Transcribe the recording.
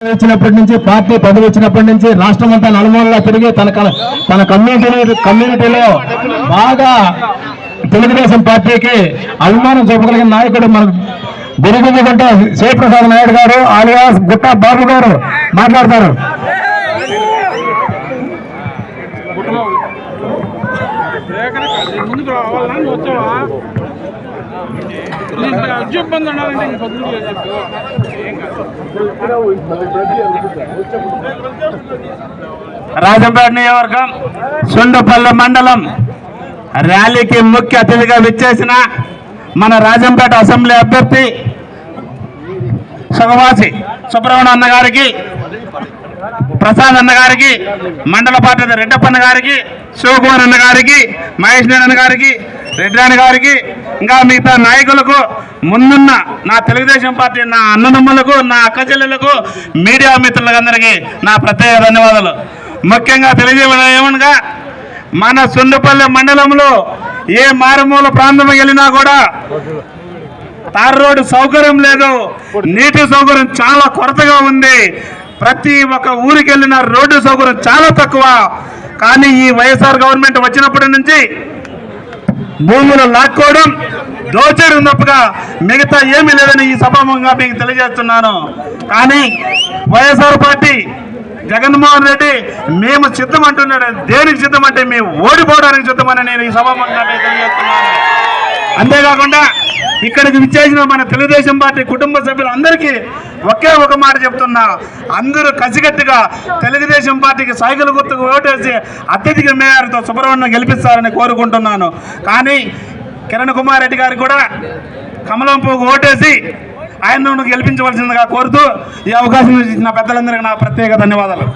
వచ్చినప్పటి నుంచి పార్టీ పదవి వచ్చినప్పటి నుంచి రాష్ట్రం అంతా నలుమూలలో తిరిగి తన తన కమ్యూనిటీ కమ్యూనిటీలో బాగా తెలుగుదేశం పార్టీకి అభిమానం చూపగలిగిన నాయకుడు మన దిరిగిందుకుంటే శివప్రసాద్ నాయుడు గారు ఆలియాస్ గుట్టా బాబు గారు మాట్లాడతారు. ముందుకు రాజంపేట నియోజకవర్గం సుండుపల్లి మండలం ర్యాలీకి ముఖ్య అతిథిగా విచ్చేసిన మన రాజంపేట అసెంబ్లీ అభ్యర్థి సుగవాసి సుబ్రహ్మణ్య అన్నగారికి ప్రసాద్ అన్నగారికి మండల పార్టీ రెడ్డప్పన్న గారికి శివకుమార్ అన్న గారికి మహేష్ నారాయణ గారికి రెడ్డి గారికి ఇంకా మిగతా నాయకులకు ముందున్న నా తెలుగుదేశం పార్టీ నా అన్నదమ్ములకు నా అక్క చెల్లెలకు మీడియా మిత్రులందరికీ నా ప్రత్యేక ధన్యవాదాలు. ముఖ్యంగా తెలియజేయమనగా మన సుండుపల్లె మండలంలో ఏ మారుమూల ప్రాంతం వెళ్ళినా కూడా తార్ రోడ్డు సౌకర్యం లేదు నీటి సౌకర్యం చాలా కొరతగా ఉంది. ప్రతి ఒక్క ఊరికి వెళ్ళిన రోడ్డు సౌకర్యం చాలా తక్కువ. కానీ ఈ వైఎస్ఆర్ గవర్నమెంట్ వచ్చినప్పటి నుంచి భూములు లాక్కోవడం దోచేరు తప్పగా మిగతా ఏమీ లేదని ఈ సభాముఖంగా మీకు తెలియజేస్తున్నాను. కానీ వైఎస్ఆర్ పార్టీ జగన్మోహన్ రెడ్డి మేము సిద్ధం అంటున్నాడు దేనికి సిద్ధం అంటే మేము ఓడిపోవడానికి సిద్ధమని నేను ఈ సభాముఖంగా మీకు తెలియజేస్తున్నాను. అంతేకాకుండా ఇక్కడికి విచ్చేసిన మన తెలుగుదేశం పార్టీ కుటుంబ సభ్యులందరికీ ఒకే ఒక మాట చెప్తున్నా. అందరూ కసిగట్టుగా తెలుగుదేశం పార్టీకి సైకిల్ గుర్తుకు ఓటేసి అత్యధిక మేయర్తో సుబ్రహ్మణ్యం గెలిపిస్తారని కోరుకుంటున్నాను. కానీ కిరణ్ కుమార్ రెడ్డి గారు కూడా కమలం పువ్వు ఓటేసి ఆయన గెలిపించవలసిందిగా కోరుతూ ఈ అవకాశం ఇచ్చిన పెద్దలందరికీ నా ప్రత్యేక ధన్యవాదాలు.